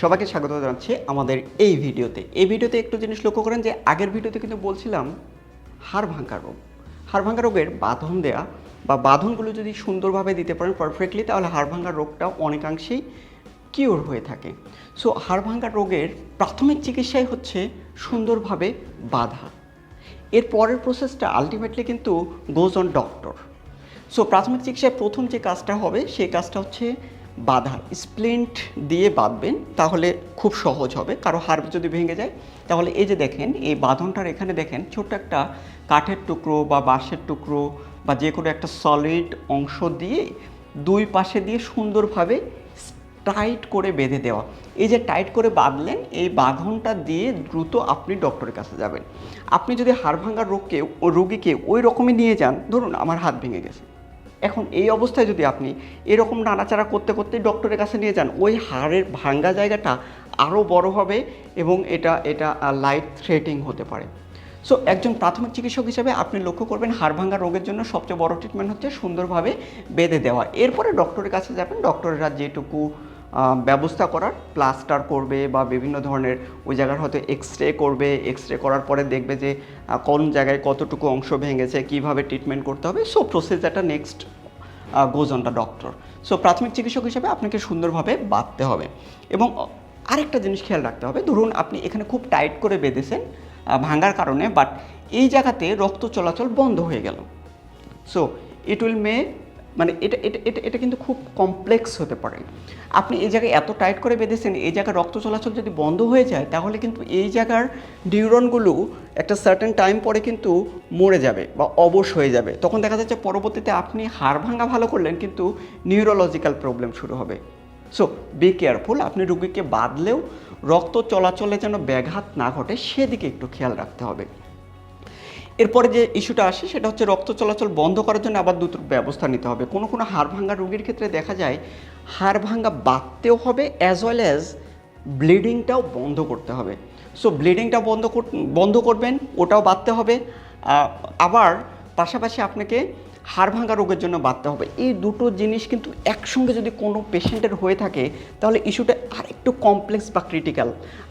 সবাইকে স্বাগত জানাচ্ছি আমাদের এই ভিডিওতে। এই ভিডিওতে একটু জিনিস লক্ষ্য করেন যে, আগের ভিডিওতে কিন্তু বলছিলাম হাড় ভাঙ্গা রোগ। হাড় ভাঙ্গা রোগের বাঁধন দেয়া বা বাঁধনগুলো যদি সুন্দরভাবে দিতে পারেন পারফেক্টলি তাহলে হাড় ভাঙ্গা রোগটা অনেকাংশেই কিওর হয়ে থাকে। সো হাড় ভাঙ্গা রোগের প্রাথমিক চিকিৎসাই হচ্ছে সুন্দরভাবে বাধা। এর পরের প্রসেসটা আলটিমেটলি কিন্তু গোজ অন ডক্টর সো প্রাথমিক চিকিৎসায় প্রথম যে কাজটা হবে, সেই কাজটা হচ্ছে বাঁধা স্প্লিন্ট দিয়ে বাঁধবেন, তাহলে খুব সহজ হবে। কারও হাড় যদি ভেঙে যায়, তাহলে এই যে দেখেন, এই বাঁধনটার এখানে দেখেন, ছোট্ট একটা কাঠের টুকরো বা বাঁশের টুকরো বা যে কোনো একটা সলিড অংশ দিয়ে দুই পাশে দিয়ে সুন্দরভাবে টাইট করে বেঁধে দেওয়া। এই যে টাইট করে বাঁধলেন, এই বাঁধনটা দিয়ে দ্রুত আপনি ডক্টরের কাছে যাবেন। আপনি যদি হাড় ভাঙার রোগকে রোগীকে ওই রকমই নিয়ে যান, ধরুন আমার হাত ভেঙে গেছে। এখন এই অবস্থায় যদি আপনি এরকম নাড়াচাড়া করতে করতে ডক্টরের কাছে নিয়ে যান, ওই হাড়ের ভাঙ্গা জায়গাটা আরও বড় হবে এবং এটা এটা লাইফ থ্রেটিং হতে পারে। সো একজন প্রাথমিক চিকিৎসক হিসেবে আপনি লক্ষ্য করবেন হাড় ভাঙ্গা রোগের জন্য সবচেয়ে বড় ট্রিটমেন্ট হচ্ছে সুন্দরভাবে বেঁধে দেওয়া। এরপরে ডক্টরের কাছে যাবেন, ডক্টরেরা যেটুকু ব্যবস্থা করার প্লাস্টার করবে বা বিভিন্ন ধরনের ওই জায়গার হয়তো এক্স রে করবে এক্স রে করার পরে দেখবে যে কোন জায়গায় কতটুকু অংশ ভেঙেছে, কীভাবে ট্রিটমেন্ট করতে হবে। So প্রসেসরটা next goes on the doctor so প্রাথমিক চিকিৎসক হিসেবে আপনাকে সুন্দরভাবে বাঁধতে হবে। এবং আরেকটা জিনিস খেয়াল রাখতে হবে। ধরুন, আপনি এখানে খুব টাইট করে বেঁধেছেন ভাঙার কারণে বাট এই জায়গাতে রক্ত চলাচল বন্ধ হয়ে গেল। সো ইট উইল মে মানে এটা এটা এটা এটা কিন্তু খুব কমপ্লেক্স হতে পারে। আপনি এই জায়গায় এত টাইট করে বেঁধেছেন, এই জায়গায় রক্ত চলাচল যদি বন্ধ হয়ে যায়, তাহলে কিন্তু এই জায়গার নিউরনগুলো একটা সার্টেন টাইম পরে কিন্তু মরে যাবে বা অবশ হয়ে যাবে। তখন দেখা যাচ্ছে পরবর্তীতে আপনি হাড় ভাঙা ভালো করলেন, কিন্তু নিউরোলজিক্যাল প্রবলেম শুরু হবে। সো বি কেয়ারফুল আপনি রুগীকে বাঁধলেও রক্ত চলাচলে যেন ব্যাঘাত না ঘটে, সেদিকে একটু খেয়াল রাখতে হবে। এরপরে যে ইস্যুটা আসে, সেটা হচ্ছে রক্ত চলাচল বন্ধ করার জন্য আবার দুটো ব্যবস্থা নিতে হবে। কোনো কোনো হাড় ভাঙ্গা রোগীর ক্ষেত্রে দেখা যায়, হাড় ভাঙ্গা বাঁধতেও হবে অ্যাজ ওয়েল অ্যাজ ব্লিডিংটাও বন্ধ করতে হবে। সো ব্লিডিংটা বন্ধ বন্ধ করবেন, ওটাও বাঁধতে হবে। আবার পাশাপাশি আপনাকে হাড় ভাঙ্গা রোগের জন্য বাঁধতে হবে। এই দুটো জিনিস কিন্তু একসঙ্গে যদি কোনো পেশেন্টের হয়ে থাকে, তাহলে ইস্যুটা আরেকটু কমপ্লেক্স বা ক্রিটিক্যাল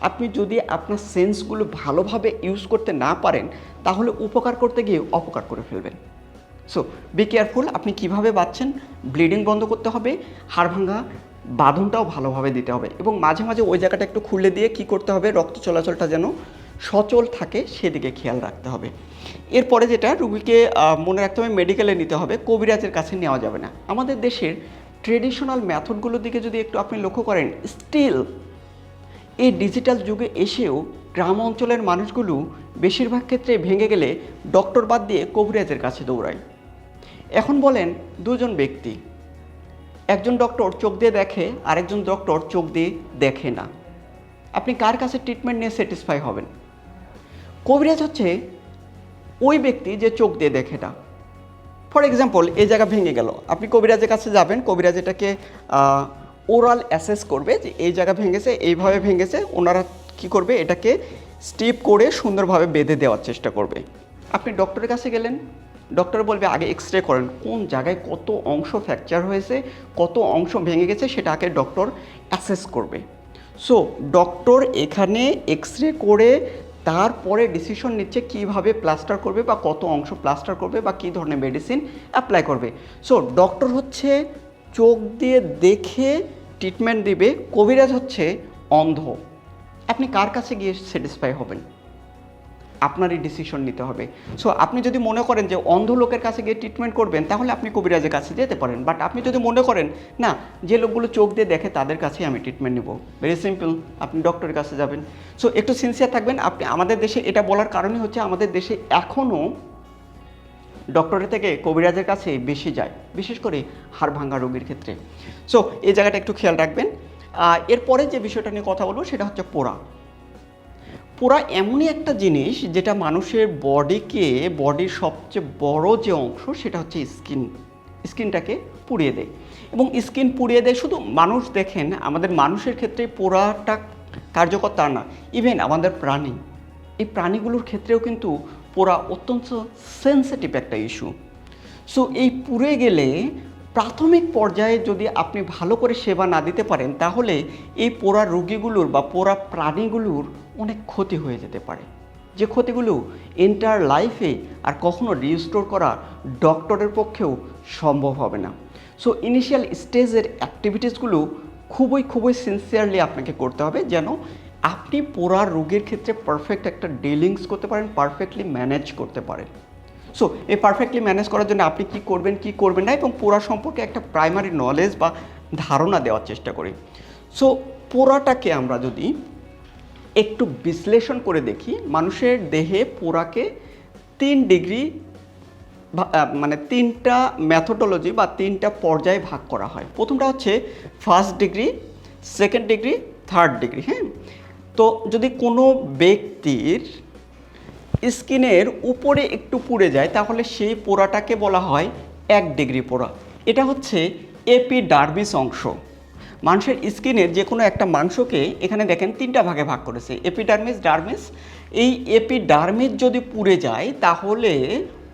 আপনি যদি আপনার সেন্সগুলো ভালোভাবে ইউজ করতে না পারেন, তাহলে উপকার করতে গিয়ে অপকার করে ফেলবেন। সো বি কেয়ারফুল আপনি কীভাবে বাঁচছেন ব্লিডিং বন্ধ করতে হবে হাড় ভাঙ্গা বাঁধনটাও ভালোভাবে দিতে হবে এবং মাঝে মাঝে ওই জায়গাটা একটু খুলে দিয়ে কি করতে হবে, রক্ত চলাচলটা যেন সচল থাকে, সেদিকে খেয়াল রাখতে হবে। এরপরে যেটা রুগীকে মনে রাখতে হবে মেডিকেলে নিতে হবে, কবিরাজের কাছে নেওয়া যাবে না। আমাদের দেশের ট্রেডিশনাল ম্যাথডগুলোর দিকে যদি একটু আপনি লক্ষ্য করেন স্টিল এই ডিজিটাল যুগে এসেও গ্রাম অঞ্চলের মানুষগুলো বেশিরভাগ ক্ষেত্রে ভেঙে গেলে ডক্টর বাদ দিয়ে কবিরাজের কাছে দৌড়ায়। এখন বলেন দুজন ব্যক্তি, একজন ডক্টর চোখ দিয়ে দেখে, আরেকজন ডক্টর চোখ দিয়ে দেখে না। আপনি কার কাছে ট্রিটমেন্ট নিয়ে স্যাটিসফাই হবেন? কবিরাজ হচ্ছে ওই ব্যক্তি যে চোখ দিয়ে দেখে না ফর এক্সাম্পল এই জায়গা ভেঙে গেল। আপনি কবিরাজের কাছে যাবেন, কবিরাজ এটাকে ওরাল অ্যাসেস করবে যে এই জায়গা ভেঙেছে, এইভাবে ভেঙেছে, ওনারা কি করবে? এটাকে স্টিপ করে সুন্দরভাবে বেঁধে দেওয়ার চেষ্টা করবে। আপনি ডক্টরের কাছে গেলেন ডক্টর বলবে, আগে এক্স রে করেন, কোন জায়গায় কত অংশ ফ্র্যাকচার হয়েছে, কত অংশ ভেঙে গেছে, সেটা আগে ডক্টর অ্যাসেস করবে। সো ডক্টর এখানে এক্স রে করে তারপরে ডিসিশন নিচ্ছে কীভাবে প্লাস্টার করবে বা কত অংশ প্লাস্টার করবে বা কী ধরনের মেডিসিন অ্যাপ্লাই করবে। সো ডক্টর হচ্ছে চোখ দিয়ে দেখে ট্রিটমেন্ট দিবে। কবিরাজ হচ্ছে অন্ধ। আপনি কার কাছে গিয়ে স্যাটিসফাই হবেন? আপনারই ডিসিশন নিতে হবে। সো আপনি যদি মনে করেন যে অন্ধ লোকের কাছে গিয়ে ট্রিটমেন্ট করবেন, তাহলে আপনি কবিরাজের কাছে যেতে পারেন। বাট আপনি যদি মনে করেন, না, যে লোকগুলো চোখ দিয়ে দেখে তাদের কাছেই আমি ট্রিটমেন্ট নেব। ভেরি সিম্পল আপনি ডক্টরের কাছে যাবেন। সো একটু সিনসিয়ার থাকবেন, আপনি, আমাদের দেশে এটা বলার কারণই হচ্ছে আমাদের দেশে এখনও ডক্টরের থেকে কবিরাজের কাছে বেশি যায়, বিশেষ করে হাড় ভাঙ্গা রোগীর ক্ষেত্রে। সো এই জায়গাটা একটু খেয়াল রাখবেন। এরপরে যে বিষয়টা নিয়ে কথা বলব, সেটা হচ্ছে পোড়া। পোড়া এমনই একটা জিনিস যেটা মানুষের বডিকে, বডির সবচেয়ে বড় যে অংশ সেটা হচ্ছে স্কিন। স্কিনটাকে পুড়িয়ে দেয়। এবং স্কিন পুড়িয়ে দেয় শুধু মানুষ দেখেন, আমাদের মানুষের ক্ষেত্রে পোড়াটা কার্যকর তা না ইভেন আমাদের প্রাণী। এই প্রাণীগুলোর ক্ষেত্রেও কিন্তু পোড়া অত্যন্ত সেন্সিটিভ একটা ইস্যু সো এই পুড়ে গেলে প্রাথমিক পর্যায়ে যদি আপনি ভালো করে সেবা না দিতে পারেন, তাহলে এই পোড়া রোগীগুলোর বা পোড়া প্রাণীগুলোর অনেক ক্ষতি হয়ে যেতে পারে। যে ক্ষতিগুলো এন্টার লাইফে আর কখনো রিস্টোর করা ডক্টরের পক্ষেও সম্ভব হবে না। সো ইনিশিয়াল স্টেজের অ্যাক্টিভিটিসগুলো খুবই খুবই সিনসিয়ারলি আপনাকে করতে হবে যেন আপনি পোড়া রোগের ক্ষেত্রে পারফেক্ট একটা ডিলিংস করতে পারেন পারফেক্টলি ম্যানেজ করতে পারেন। সো এই পারফেক্টলি ম্যানেজ করার জন্য আপনি কি করবেন কি করবেন না এবং পোড়া সম্পর্কে একটা প্রাইমারি নলেজ বা ধারণা দেওয়ার চেষ্টা করি। সো পোড়াটাকে আমরা যদি একটু বিশ্লেষণ করে দেখি, মানুষের দেহে পোড়াকে তিন ডিগ্রি মানে তিনটা ম্যাথোডোলজি বা তিনটা পর্যায়ে ভাগ করা হয়। প্রথমটা হচ্ছে first degree second degree third degree হ্যাঁ? তো যদি কোনো ব্যক্তির স্কিনের উপরে একটু পুড়ে যায়, তাহলে সেই পোড়াটাকে বলা হয় এক ডিগ্রি পোড়া। এটা হচ্ছে এপি এপিডার্মিস অংশ। মানুষের স্কিনের যে কোনো একটা মাংসকে এখানে দেখেন তিনটা ভাগে ভাগ করেছে এপিডার্মিস ডার্মিস এই এপিডার্মিস যদি পুড়ে যায়, তাহলে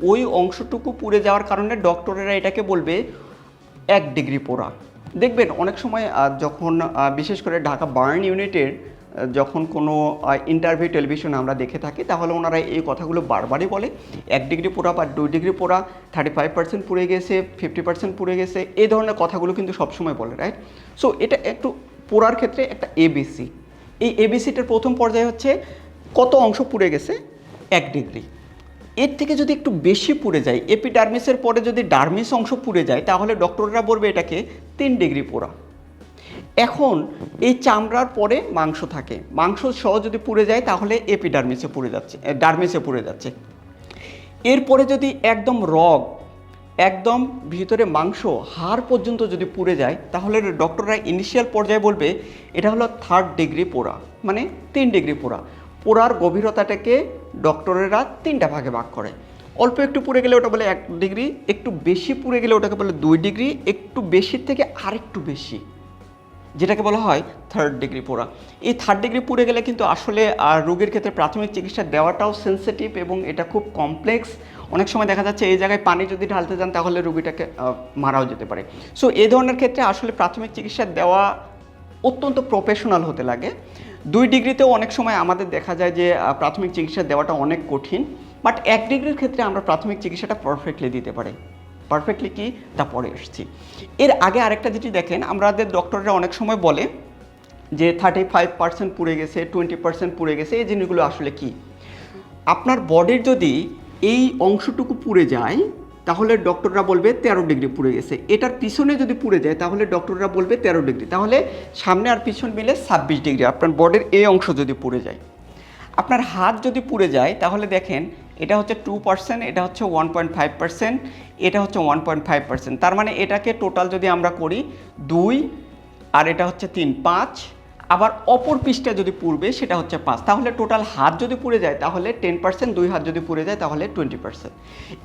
ওই অংশটুকু পুড়ে যাওয়ার কারণে ডক্টরেরা এটাকে বলবে এক ডিগ্রি পোড়া। দেখবেন অনেক সময় যখন বিশেষ করে ঢাকা বার্ন ইউনিটের যখন কোনো ইন্টারভিউ টেলিভিশন আমরা দেখে থাকি, তাহলে ওনারা এই কথাগুলো বারবারই বলে। এক ডিগ্রি পোড়া বা দুই ডিগ্রি পোড়া থার্টি ফাইভ পার্সেন্ট পুড়ে গেছে ফিফটি পার্সেন্ট পুড়ে গেছে, এই ধরনের কথাগুলো কিন্তু সবসময় বলে রাইট সো এটা একটু পোড়ার ক্ষেত্রে একটা এবিসি এই এবিসিটার প্রথম পর্যায়ে হচ্ছে, কত অংশ পুড়ে গেছে? এক ডিগ্রি এর থেকে যদি একটু বেশি পুড়ে যায় এপিডার্মিসের পরে যদি ডার্মিস অংশ পুড়ে যায়, তাহলে ডক্টররা বলবে এটাকে তিন ডিগ্রি পোড়া। এখন এই চামড়ার পরে মাংস থাকে। মাংস সহ যদি পুড়ে যায়, তাহলে এপিডার্মিসে পুড়ে যাচ্ছে ডার্মিসে পুড়ে যাচ্ছে। এরপরে যদি একদম রগ, একদম ভিতরে মাংস, হাড় পর্যন্ত যদি পুড়ে যায়, তাহলে ডক্টররা ইনিশিয়াল পর্যায়ে বলবে, এটা হলো থার্ড ডিগ্রি পোড়া মানে তিন ডিগ্রি পোড়া। পোড়ার গভীরতাটাকে ডক্টরেরা তিনটা ভাগে ভাগ করে। অল্প একটু পুড়ে গেলে ওটা বলে এক ডিগ্রি একটু বেশি পুড়ে গেলে ওটাকে বলে দুই ডিগ্রি একটু বেশির থেকে আরেকটু বেশি। যেটাকে বলা হয় থার্ড ডিগ্রি পোড়া এই থার্ড ডিগ্রি পুড়ে গেলে কিন্তু আসলে আর রোগীর ক্ষেত্রে প্রাথমিক চিকিৎসা দেওয়াটাও সেন্সিটিভ এবং এটা খুব কমপ্লেক্স অনেক সময় দেখা যাচ্ছে এই জায়গায় পানি যদি ঢালতে যান, তাহলে রোগীটাকে মারাও যেতে পারে। সো এই ধরনের ক্ষেত্রে আসলে প্রাথমিক চিকিৎসা দেওয়া অত্যন্ত প্রফেশনাল হতে লাগে। দুই ডিগ্রিতেও অনেক সময় আমাদের দেখা যায় যে প্রাথমিক চিকিৎসা দেওয়াটা অনেক কঠিন। বাট এক ডিগ্রির ক্ষেত্রে আমরা প্রাথমিক চিকিৎসাটা পারফেক্টলি দিতে পারি। পারফেক্টলি কি? তা পরে এসেছি এর আগে আরেকটা যেটি দেখেন, আমাদের ডক্টররা অনেক সময় বলে যে থার্টি ফাইভ পার্সেন্ট পুড়ে গেছে টোয়েন্টি পার্সেন্ট পুড়ে গেছে, এই জিনিসগুলো আসলে কি? আপনার বডির যদি এই অংশটুকু পুড়ে যায়, তাহলে ডক্টররা বলবে তেরো ডিগ্রি পুড়ে গেছে। এটার পিছনে যদি পুড়ে যায়, তাহলে ডক্টররা বলবে তেরো ডিগ্রি। তাহলে সামনে আর পিছন মিলে ছাব্বিশ ডিগ্রি। আপনার বডির এই অংশ যদি পুড়ে যায়। আপনার হাত যদি পুড়ে যায়, তাহলে দেখেন এটা হচ্ছে টু পার্সেন্ট এটা হচ্ছে ওয়ান পয়েন্ট ফাইভ পার্সেন্ট এটা হচ্ছে ওয়ান পয়েন্ট ফাইভ পার্সেন্ট তার মানে এটাকে টোটাল যদি আমরা করি দুই, আর এটা হচ্ছে তিন, পাঁচ, আবার অপর পিসটা যদি পুড়বে সেটা হচ্ছে পাঁচ। তাহলে টোটাল হাত যদি পুড়ে যায়, তাহলে টেন পার্সেন্ট দুই হাত যদি পুড়ে যায়, তাহলে টোয়েন্টি পার্সেন্ট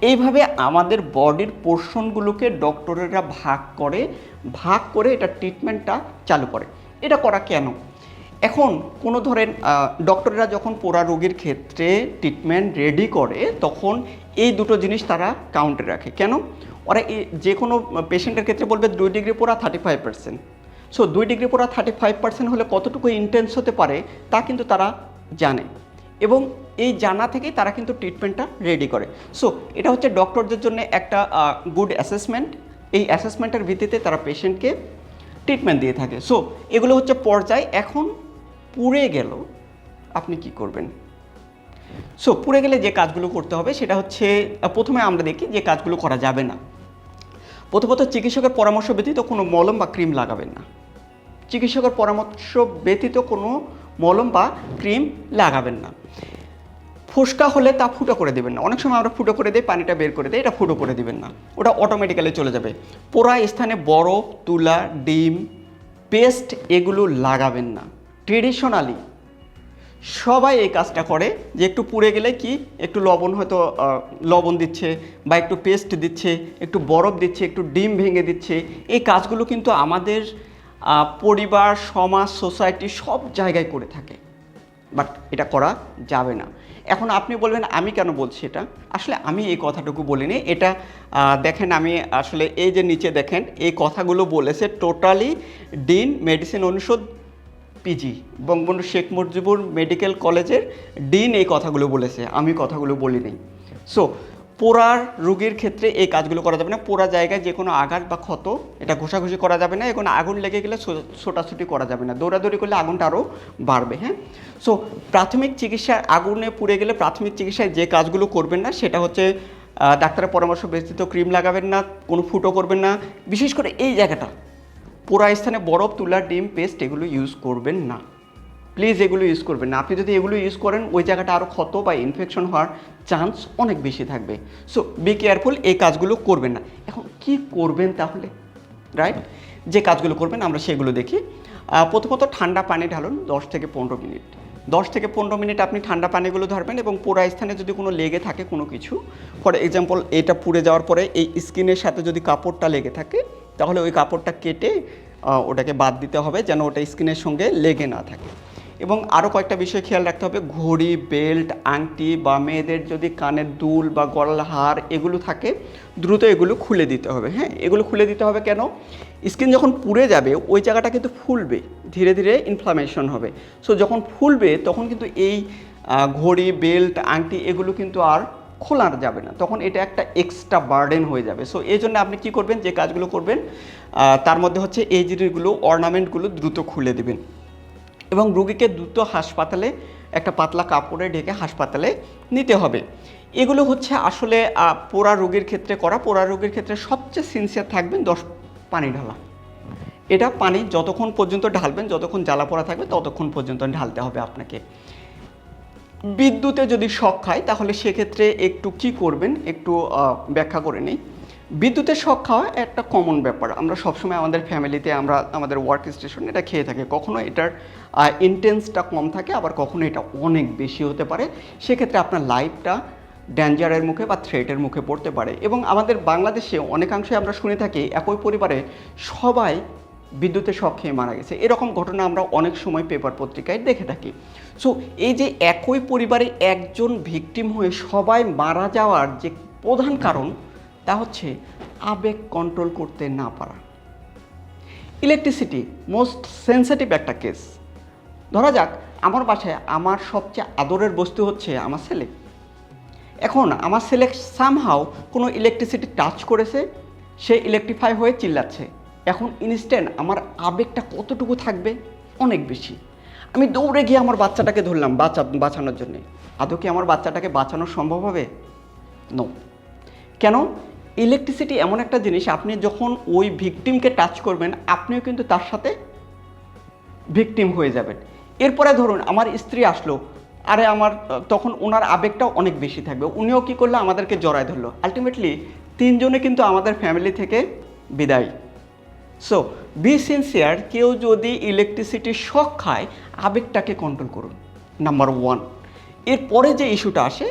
এইভাবে আমাদের বডির পোর্শনগুলোকে ডক্টরেরা ভাগ করে ভাগ করে এটা ট্রিটমেন্টটা চালু করে। এটা করা কেন? এখন কোনো ধরেন ডক্টররা যখন পোড়া রোগীর ক্ষেত্রে ট্রিটমেন্ট রেডি করে, তখন এই দুটো জিনিস তারা কাউন্টে রাখে। কেন? ওরা যে কোনো পেশেন্টের ক্ষেত্রে বলবে দুই ডিগ্রি পোড়া থার্টি ফাইভ পার্সেন্ট সো দুই ডিগ্রি পোড়া থার্টি ফাইভ পার্সেন্ট হলে কতটুকু ইন্টেন্স হতে পারে, তা কিন্তু তারা জানে। এবং এই জানা থেকেই তারা কিন্তু ট্রিটমেন্টটা রেডি করে। সো এটা হচ্ছে ডক্টরদের জন্য একটা গুড অ্যাসেসমেন্ট এই অ্যাসেসমেন্টের ভিত্তিতে তারা পেশেন্টকে ট্রিটমেন্ট দিয়ে থাকে। সো এগুলো হচ্ছে পর্যায়। এখন পুড়ে গেল, আপনি কি করবেন? সো পুড়ে গেলে যে কাজগুলো করতে হবে সেটা হচ্ছে প্রথমে আমরা দেখি যে কাজগুলো করা যাবে না। প্রথমত চিকিৎসকের পরামর্শ ব্যতীত কোনো মলম বা ক্রিম লাগাবেন না। চিকিৎসকের পরামর্শ ব্যতীত কোনো মলম বা ক্রিম লাগাবেন না। ফুসকা হলে তা ফুটো করে দেবেন না। অনেক সময় আমরা ফুটো করে দিই, পানিটা বের করে দিই, এটা ফুটো করে দেবেন না। ওটা অটোমেটিক্যালি চলে যাবে। পোড়া স্থানে বরফ, তুলা, ডিম পেস্ট এগুলো লাগাবেন না। ট্রেডিশনালি সবাই এই কাজটা করে যে একটু পুড়ে গেলে কি একটু লবণ হয়তো লবণ দিচ্ছে বা একটু পেস্ট দিচ্ছে, একটু বরফ দিচ্ছে, একটু ডিম ভেঙে দিচ্ছে। এই কাজগুলো কিন্তু আমাদের পরিবার, সমাজ সোসাইটি সব জায়গায় করে থাকে। বাট এটা করা যাবে না। এখন আপনি বলবেন, আমি কেন বলছি এটা? আসলে আমি এই কথাটুকু বলিনি। এটা দেখেন আমি আসলে এই যে নিচে দেখেন, এই কথাগুলো বলেছে টোটালি ডিন, মেডিসিন অনুষদ পিজি বঙ্গবন্ধু শেখ মুজিবুর মেডিকেল কলেজের ডিন এই কথাগুলো বলেছে, আমি কথাগুলো বলিনি। সো পোড়ার রোগীর ক্ষেত্রে এই কাজগুলো করা যাবে না, পোড়া জায়গায় যে কোনো আঘাত বা ক্ষত, এটা ঘোষাঘুষি করা যাবে না এখন আগুন লেগে গেলে ছোটাছুটি করা যাবে না, দৌড়াদৌড়ি করলে আগুনটা আরও বাড়বে হ্যাঁ? সো প্রাথমিক চিকিৎসার আগুনে পুড়ে গেলে প্রাথমিক চিকিৎসায় যে কাজগুলো করবেন না, সেটা হচ্ছে ডাক্তারের পরামর্শ ব্যতীত ক্রিম লাগাবেন না, কোনো ফুটো করবেন না, বিশেষ করে এই জায়গাটা। পোড়া স্থানে বরফ, তুলা, ডিম, পেস্ট এগুলো ইউজ করবেন না। প্লিজ এগুলো ইউজ করবেন না। আপনি যদি এগুলো ইউজ করেন, ওই জায়গাটা আরও ক্ষত বা ইনফেকশন হওয়ার চান্স অনেক বেশি থাকবে। সো বি কেয়ারফুল এই কাজগুলো করবেন না। এখন কি করবেন তাহলে? রাইট যে কাজগুলো করবেন, আমরা সেগুলো দেখি। প্রথমত ঠান্ডা পানি ঢালুন দশ থেকে পনেরো মিনিট। দশ থেকে পনেরো মিনিট আপনি ঠান্ডা পানিগুলো ধরবেন এবং পোড়া স্থানে যদি কোনো লেগে থাকে কোনো কিছু, ফর এক্সাম্পল এটা পুড়ে যাওয়ার পরে এই স্কিনের সাথে যদি কাপড়টা লেগে থাকে তাহলে ওই কাপড়টা কেটে ওটাকে বাদ দিতে হবে যেন ওটা স্কিনের সঙ্গে লেগে না থাকে। এবং আরও কয়েকটা বিষয় খেয়াল রাখতে হবে, ঘড়ি, বেল্ট, আংটি বা মেয়েদের যদি কানের দুল বা গলার হার এগুলো থাকে, দ্রুত এগুলো খুলে দিতে হবে। হ্যাঁ এগুলো খুলে দিতে হবে কেন? স্কিন যখন পুড়ে যাবে, ওই জায়গাটা কিন্তু ফুলবে, ধীরে ধীরে ইনফ্লামেশন হবে। সো যখন ফুলবে, তখন কিন্তু এই ঘড়ি, বেল্ট, আংটি এগুলো কিন্তু আর খোলা যাবে না। তখন এটা একটা এক্সট্রা বার্ডেন হয়ে যাবে। সো এই জন্য আপনি কী করবেন, যে কাজগুলো করবেন তার মধ্যে হচ্ছে এই জিনিসগুলো অর্নামেন্টগুলো দ্রুত খুলে দেবেন। এবং রুগীকে দ্রুত হাসপাতালে, একটা পাতলা কাপড়ে ঢেকে হাসপাতালে নিতে হবে। এগুলো হচ্ছে আসলে পোড়া রোগীর ক্ষেত্রে করা। পোড়া রোগীর ক্ষেত্রে সবচেয়ে সিনসিয়ার থাকবেন দশ পানি ঢালা। এটা পানি যতক্ষণ পর্যন্ত ঢালবেন, যতক্ষণ জ্বালা পোড়া থাকবে, ততক্ষণ পর্যন্ত ঢালতে হবে আপনাকে। বিদ্যুতে যদি শখ খায়, তাহলে সেক্ষেত্রে একটু কি করবেন? একটু ব্যাখ্যা করে নিই। বিদ্যুতের শখ খাওয়া একটা কমন ব্যাপার। আমরা সবসময় আমাদের ফ্যামিলিতে আমরা আমাদের ওয়ার্ক স্টেশন এটা খেয়ে থাকি। কখনো এটার ইন্টেন্সটা কম থাকে, আবার কখনো এটা অনেক বেশি হতে পারে। সেক্ষেত্রে আপনার লাইফটা ড্যাঞ্জারের মুখে বা থ্রেটের মুখে পড়তে পারে। এবং আমাদের বাংলাদেশে অনেকাংশে আমরা শুনে থাকি, একই পরিবারে সবাই বিদ্যুতের শক খেয়ে মারা গেছে। এরকম ঘটনা আমরা অনেক সময় পেপার পত্রিকায় দেখে থাকি। সো এই যে একই পরিবারে একজন ভিকটিম হয়ে সবাই মারা যাওয়ার যে প্রধান কারণ, তা হচ্ছে আবেগ কন্ট্রোল করতে না পারা। ইলেকট্রিসিটি মোস্ট সেন্সিটিভ একটা কেস ধরা যাক, আমার বাসায় আমার সবচেয়ে আদরের বস্তু হচ্ছে আমার ছেলে। এখন আমার ছেলে সামহাও কোনো ইলেকট্রিসিটি টাচ করেছে, সে ইলেকট্রিফাই হয়ে চিল্লাচ্ছে। এখন ইনস্ট্যান্ট আমার আবেগটা কতটুকু থাকবে? অনেক বেশি। আমি দৌড়ে গিয়ে আমার বাচ্চাটাকে ধরলাম বাঁচা, বাঁচানোর জন্যে। আদৌ কি আমার বাচ্চাটাকে বাঁচানো সম্ভব হবে? নো কেন? ইলেকট্রিসিটি এমন একটা জিনিস, আপনি যখন ওই ভিকটিমকে টাচ করবেন, আপনিও কিন্তু তার সাথে ভিকটিম হয়ে যাবেন। এরপরে ধরুন, আমার স্ত্রী আসলো। আরে আমার, তখন ওনার আবেগটাও অনেক বেশি থাকবে। উনিও কী করল? আমাদেরকে জড়ায় ধরলো। আলটিমেটলি তিনজনে কিন্তু আমাদের ফ্যামিলি থেকে বিদায়। সো বি সিনসিয়ার কেউ যদি ইলেকট্রিসিটির শখ খায়, আবেগটাকে কন্ট্রোল করুন নাম্বার ওয়ান এরপরে যে ইস্যুটা আসে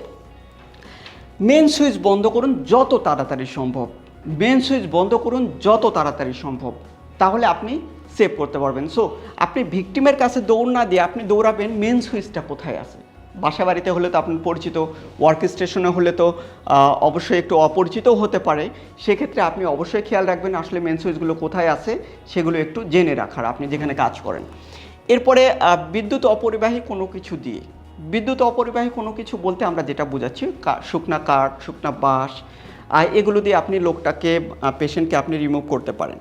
মেন সুইচ বন্ধ করুন যত তাড়াতাড়ি সম্ভব। মেন সুইচ বন্ধ করুন যত তাড়াতাড়ি সম্ভব। তাহলে আপনি সেভ করতে পারবেন। সো আপনি ভিকটিমের কাছে দৌড় না দিয়ে আপনি দৌড়াবেন মেন সুইচটা কোথায় আছে? বাসা বাড়িতে হলে তো আপনার পরিচিত ওয়ার্ক স্টেশনে হলে তো অবশ্যই একটু অপরিচিতও হতে পারে। সেক্ষেত্রে আপনি অবশ্যই খেয়াল রাখবেন আসলে মেন সুইচগুলো কোথায় আছে, সেগুলো একটু জেনে রাখার, আপনি যেখানে কাজ করেন। এরপরে বিদ্যুৎ অপরিবাহী কোনো কিছু দিয়ে। বিদ্যুৎ অপরিবাহী কোনো কিছু বলতে আমরা যেটা বোঝাচ্ছি শুকনা কাঠ, শুকনা বাঁশ এগুলো দিয়ে আপনি লোকটাকে পেশেন্টকে আপনি রিমুভ করতে পারেন।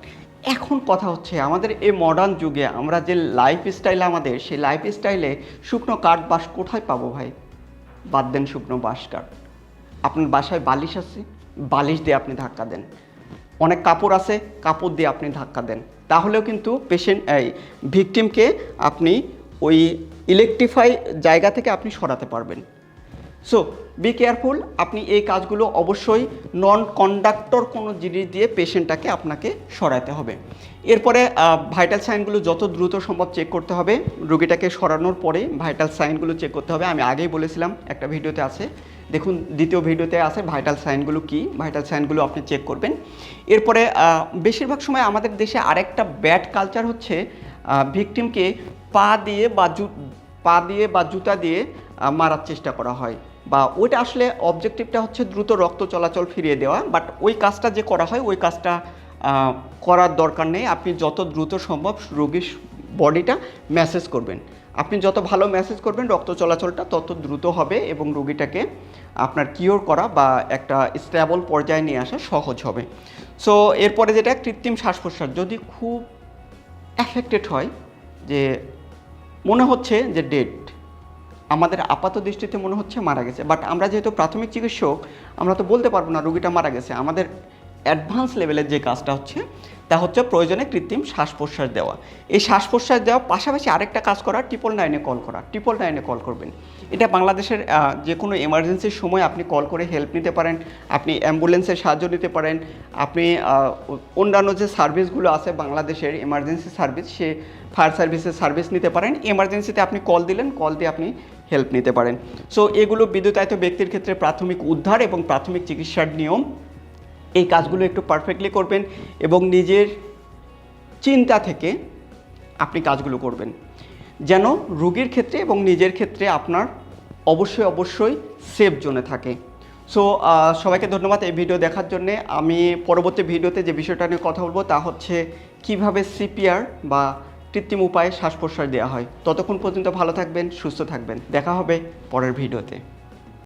এখন কথা হচ্ছে, আমাদের এই মডার্ন যুগে আমরা যে লাইফ স্টাইল আমাদের, সেই লাইফ স্টাইলে শুকনো কাঠ বাঁশ কোথায় পাবো ভাই? বাদ দেন শুকনো বাঁশ কাঠ। আপনার বাসায় বালিশ আছে, বালিশ দিয়ে আপনি ধাক্কা দেন। অনেক কাপড় আছে, কাপড় দিয়ে আপনি ধাক্কা দেন। তাহলেও কিন্তু পেশেন্ট এই ভিকটিমকে আপনি ওই ইলেকট্রিফাই জায়গা থেকে আপনি সরাতে পারবেন। সো বি কেয়ারফুল আপনি এই কাজগুলো অবশ্যই নন কন্ডাক্টর কোনো জিনিস দিয়ে পেশেন্টটাকে আপনাকে সরাতে হবে। এরপরে ভাইটাল সাইনগুলো যত দ্রুত সম্ভব চেক করতে হবে। রোগীটাকে সরানোর পরে ভাইটাল সাইনগুলো চেক করতে হবে। আমি আগেই বলেছিলাম, একটা ভিডিওতে আছে। দেখুন, দ্বিতীয় ভিডিওতে আছে ভাইটাল সাইনগুলো কি? ভাইটাল সাইনগুলো আপনি চেক করবেন। এরপরে বেশিরভাগ সময় আমাদের দেশে আরেকটা ব্যাড কালচার হচ্ছে ভিকটিমকে পা দিয়ে বা জু, পা দিয়ে বা জুতা দিয়ে মারার চেষ্টা করা হয়। বা ওইটা আসলে অবজেক্টিভটা হচ্ছে দ্রুত রক্ত চলাচল ফিরিয়ে দেওয়া বাট ওই কাজটা যে করা হয়, ওই কাজটা করার দরকার নেই। আপনি যত দ্রুত সম্ভব রোগীর বডিটা ম্যাসেজ করবেন। আপনি যত ভালো মেসেজ করবেন, রক্ত চলাচলটা তত দ্রুত হবে এবং রোগীটাকে আপনার কিওর করা বা একটা স্ট্যাবল পর্যায়ে নিয়ে আসা সহজ হবে। সো এরপরে যেটা, কৃত্রিম শ্বাস প্রশ্বাস যদি খুব অ্যাফেক্টেড হয়, যে মনে হচ্ছে যে ডেড আমাদের আপাত দৃষ্টিতে মনে হচ্ছে মারা গেছে। বাট আমরা যেহেতু প্রাথমিক চিকিৎসক, আমরা তো বলতে পারব না রোগীটা মারা গেছে। আমাদের অ্যাডভান্স লেভেলের যে কাজটা হচ্ছে, তা হচ্ছে প্রয়োজনে কৃত্রিম শ্বাস প্রশ্বাস দেওয়া। এই শ্বাস প্রশ্বাস দেওয়া পাশাপাশি আরেকটা কাজ করা ট্রিপল নাইনে কল করা। ট্রিপল নাইনে কল করবেন। এটা বাংলাদেশের যে কোনো এমার্জেন্সির সময় আপনি কল করে হেল্প নিতে পারেন। আপনি অ্যাম্বুলেন্সের সাহায্য নিতে পারেন। আপনি অন্যান্য যে সার্ভিসগুলো আছে বাংলাদেশের এমার্জেন্সি সার্ভিস সে ফায়ার সার্ভিসের সার্ভিস নিতে পারেন। এমার্জেন্সিতে আপনি কল দিলেন কল দিয়ে আপনি হেল্প নিতে পারেন। সো এগুলো বিদ্যুতায়িত ব্যক্তির ক্ষেত্রে প্রাথমিক উদ্ধার এবং প্রাথমিক চিকিৎসার নিয়ম। এই কাজগুলো একটু পারফেক্টলি করবেন এবং নিজের চিন্তা থেকে আপনি কাজগুলো করবেন। যেন রোগীর ক্ষেত্রে এবং নিজের ক্ষেত্রে আপনার অবশ্যই অবশ্যই সেফ জোনে থাকে। সো সবাইকে ধন্যবাদ এই ভিডিও দেখার জন্য। আমি পরবর্তী ভিডিওতে যে বিষয়টা নিয়ে কথা বলব তা হচ্ছে কীভাবে সিপিআর বা কৃত্রিম উপায়ে শ্বাস প্রশ্বাস দেওয়া হয়। ততক্ষণ পর্যন্ত ভালো থাকবেন, সুস্থ থাকবেন। দেখা হবে পরের ভিডিওতে।